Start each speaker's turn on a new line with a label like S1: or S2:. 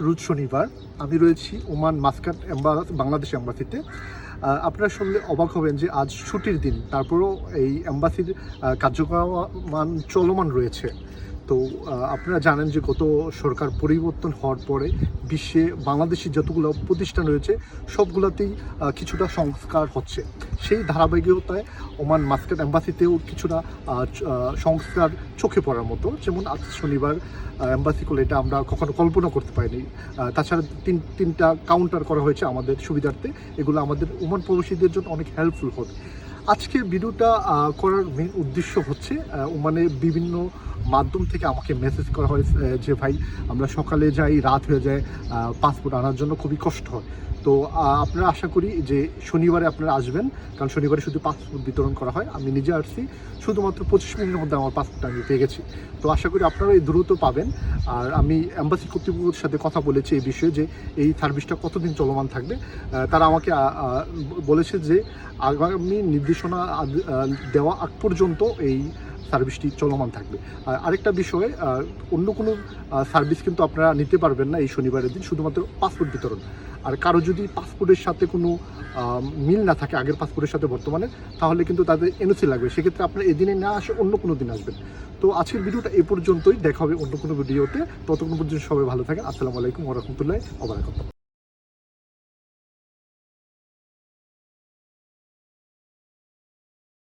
S1: রোজ শনিবার আমি রয়েছি ওমান মাস্কাট এম্বা বাংলাদেশ অ্যাম্বাসিতে আপনারা শুনলে অবাক হবেন যে আজ ছুটির দিন তারপরেও এই অ্যাম্বাসির আহ, কার্যক্রম চলমান রয়েছে। তো আপনারা জানেন যে গত সরকার পরিবর্তন হওয়ার পরে বিশ্বে বাংলাদেশের যতগুলো প্রতিষ্ঠান রয়েছে সবগুলোতেই কিছুটা সংস্কার হচ্ছে। সেই ধারাবাহিকতায় ওমান মাস্কাট এম্বাসিতেও কিছুটা সংস্কার চোখে পড়ার মতো। যেমন আজ শনিবার অ্যাম্বাসি করলে এটা আমরা কখনো কল্পনা করতে পারিনি। তাছাড়া তিন, তিনটা কাউন্টার করা হয়েছে আমাদের সুবিধার্থে। এগুলো আমাদের ওমান প্রবাসীদের জন্য অনেক হেল্পফুল হবে। আজকের ভিডিওটা করার মেন উদ্দেশ্য হচ্ছে ওমানে বিভিন্ন মাধ্যম থেকে আমাকে মেসেজ করা হয় যে ভাই, আমরা সকালে যাই, রাত হয়ে যায় পাসপোর্ট আনার জন্য খুবই কষ্ট হয়। তো আপনারা আশা করি যে শনিবারে আপনারা আসবেন, কারণ শনিবারে শুধু পাসপোর্ট বিতরণ করা হয়। আমি নিজে আসছি, শুধুমাত্র পঁচিশ মিনিটের মধ্যে আমার পাসপোর্ট আমি পেয়ে গেছি। তো আশা করি আপনারা এই দ্রুত পাবেন। আর আমি অ্যাম্বাসি কর্তৃপক্ষের সাথে কথা বলেছি এই বিষয়ে যে এই সার্ভিসটা কতদিন চলমান থাকবে। তারা আমাকে বলেছে যে আগামী নির্দেশনা দেওয়া আগ পর্যন্ত এই সার্ভিসটি চলমান থাকবে। আর আরেকটা বিষয়ে অন্য কোনো সার্ভিস কিন্তু আপনারা নিতে পারবেন না এই শনিবারের দিন, শুধুমাত্র পাসপোর্ট বিতরণ। আর কারও যদি পাসপোর্টের সাথে কোনো মিল না থাকে, আগের পাসপোর্টের সাথে বর্তমানে, তাহলে কিন্তু তাদের এনওসি লাগবে। সেক্ষেত্রে আপনারা এদিনে না আসে অন্য কোনো দিন আসবেন। তো আজকের ভিডিওটা এ পর্যন্তই। দেখা হবে অন্য কোনো ভিডিওতে। ততক্ষণ পর্যন্ত সবাই ভালো থাকেন। আসসালামু আলাইকুম ওরহমতুল্লাহ ওবরাকাতুহ